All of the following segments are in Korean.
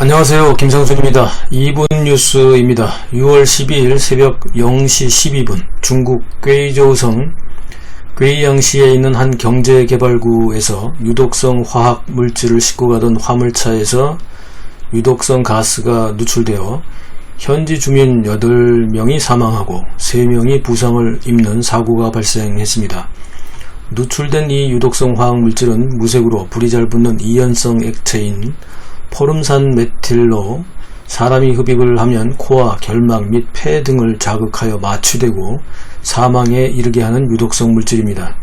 안녕하세요. 김상순입니다. 2분 뉴스입니다. 6월 12일 새벽 0시 12분 중국 꿰이조성 꿰이양시에 있는 한 경제개발구에서 유독성 화학 물질을 싣고 가던 화물차에서 유독성 가스가 누출되어 현지 주민 8명이 사망하고 3명이 부상을 입는 사고가 발생했습니다. 누출된 이 유독성 화학 물질은 무색으로 불이 잘 붙는 이연성 액체인 포름산 메틸로 사람이 흡입을 하면 코와 결막 및 폐 등을 자극하여 마취되고 사망에 이르게 하는 유독성 물질입니다.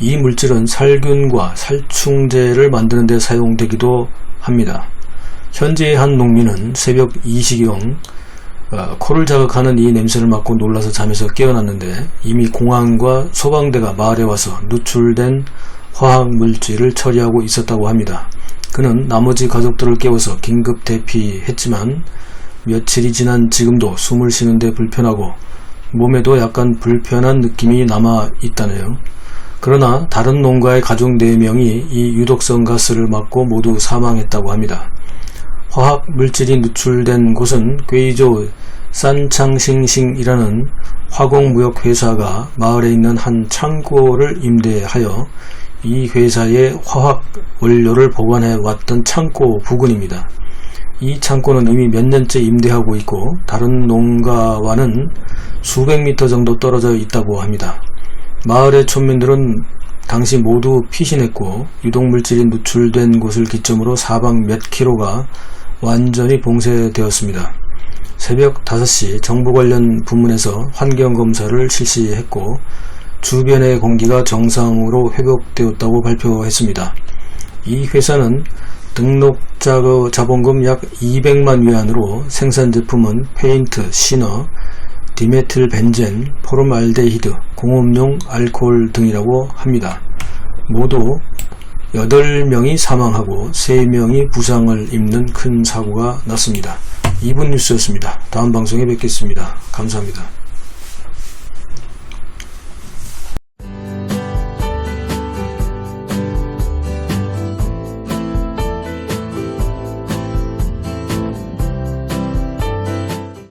이 물질은 살균과 살충제를 만드는 데 사용되기도 합니다. 현재의 한 농민은 새벽 2시경 어, 코를 자극하는 이 냄새를 맡고 놀라서 잠에서 깨어났는데 이미 공항과 소방대가 마을에 와서 누출된 화학 물질을 처리하고 있었다고 합니다. 그는 나머지 가족들을 깨워서 긴급 대피했지만 며칠이 지난 지금도 숨을 쉬는데 불편하고 몸에도 약간 불편한 느낌이 남아 있다네요. 그러나 다른 농가의 가족 4명이 이 유독성 가스를 맞고 모두 사망했다고 합니다. 화학 물질이 누출된 곳은 괴이조 산창싱싱이라는 화공무역 회사가 마을에 있는 한 창고를 임대하여 이 회사의 화학 원료를 보관해 왔던 창고 부근입니다. 이 창고는 이미 몇 년째 임대하고 있고 다른 농가와는 수백 미터 정도 떨어져 있다고 합니다. 마을의 촌민들은 당시 모두 피신했고 유독물질이 누출된 곳을 기점으로 사방 몇 킬로가 완전히 봉쇄되었습니다. 새벽 5시 정부 관련 부문에서 환경검사를 실시했고 주변의 공기가 정상으로 회복되었다고 발표했습니다. 이 회사는 등록자 자본금 약 200만 위안으로 생산 제품은 페인트, 시너, 디메틸 벤젠, 포름알데히드, 공업용 알코올 등이라고 합니다. 모두 8명이 사망하고 3명이 부상을 입는 큰 사고가 났습니다. 2분 뉴스였습니다. 다음 방송에 뵙겠습니다. 감사합니다.